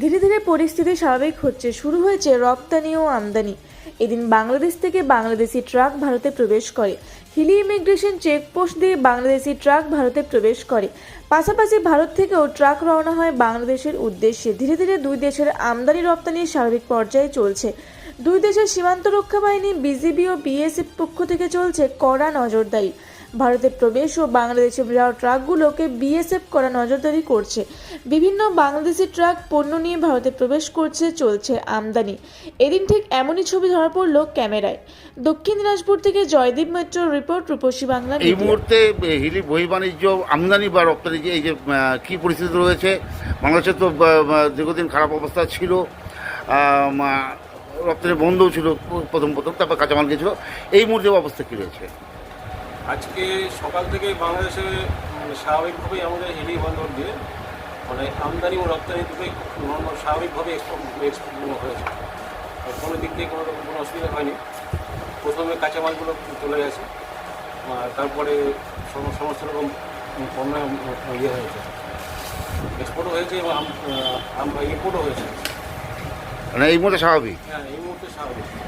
ধীরে ধীরে পরিস্থিতি স্বাভাবিক হচ্ছে। শুরু হয়েছে রপ্তানি ও আমদানি। এদিন বাংলাদেশ থেকে বাংলাদেশি ট্রাক ভারতে প্রবেশ করে। হিলি ইমিগ্রেশন চেকপোস্ট দিয়ে বাংলাদেশি ট্রাক ভারতে প্রবেশ করে। পাশাপাশি ভারত থেকেও ট্রাক রওনা হয় বাংলাদেশের উদ্দেশ্যে। ধীরে ধীরে দুই দেশের আমদানি রপ্তানি স্বাভাবিক পর্যায়ে চলছে। দুই দেশের সীমান্ত রক্ষা বাহিনী বিজিবি ও বিএসএফ পক্ষ থেকে চলছে কড়া নজরদারি। ভারতে প্রবেশ ও বাংলাদেশে যাওয়া ট্রাকগুলোকে বিএসএফ করা নজরদারি করছে। বিভিন্ন বাংলাদেশি ট্রাক পণ্য নিয়ে ভারতে প্রবেশ করছে চলছে আমদানি। এদিন ঠিক এমনই ছবি ধরা পড়ল ক্যামেরায়। দক্ষিণ দিনাজপুর থেকে জয়দীপ মৈত্র রিপোর্ট রূপসী বাংলা এই মুহূর্তে হিলি বহি বাণিজ্য আমদানি বা রপ্তানি যে এই যে কী পরিস্থিতি রয়েছে? বাংলাদেশের তো দীর্ঘদিন খারাপ অবস্থা ছিল। রপ্তানি বন্ধও ছিল প্রথম প্রথম তারপর কাঁচামাল গেছিল। এই মুহূর্তে অবস্থা কী রয়েছে? আজকে সকাল থেকে বাংলাদেশে মানে স্বাভাবিকভাবেই আমাদের হিলি বন্দর দিয়ে মানে আমদানি ও রপ্তানি দুটোই নর্মাল স্বাভাবিকভাবে এক্সপোর্ট হয়েছে। আর কোনো দিক দিয়ে কোনো রকম কোনো অসুবিধা হয়নি। প্রথমে কাঁচামালগুলো চলে গেছে তারপরে সম- সমস্ত রকম পণ্য ইয়ে হয়েছে। এক্সপোর্টও হয়েছে এবং ইম্পোর্টও হয়েছে। মানে এই মুহূর্তে স্বাভাবিক? হ্যাঁ এই মুহূর্তে স্বাভাবিক।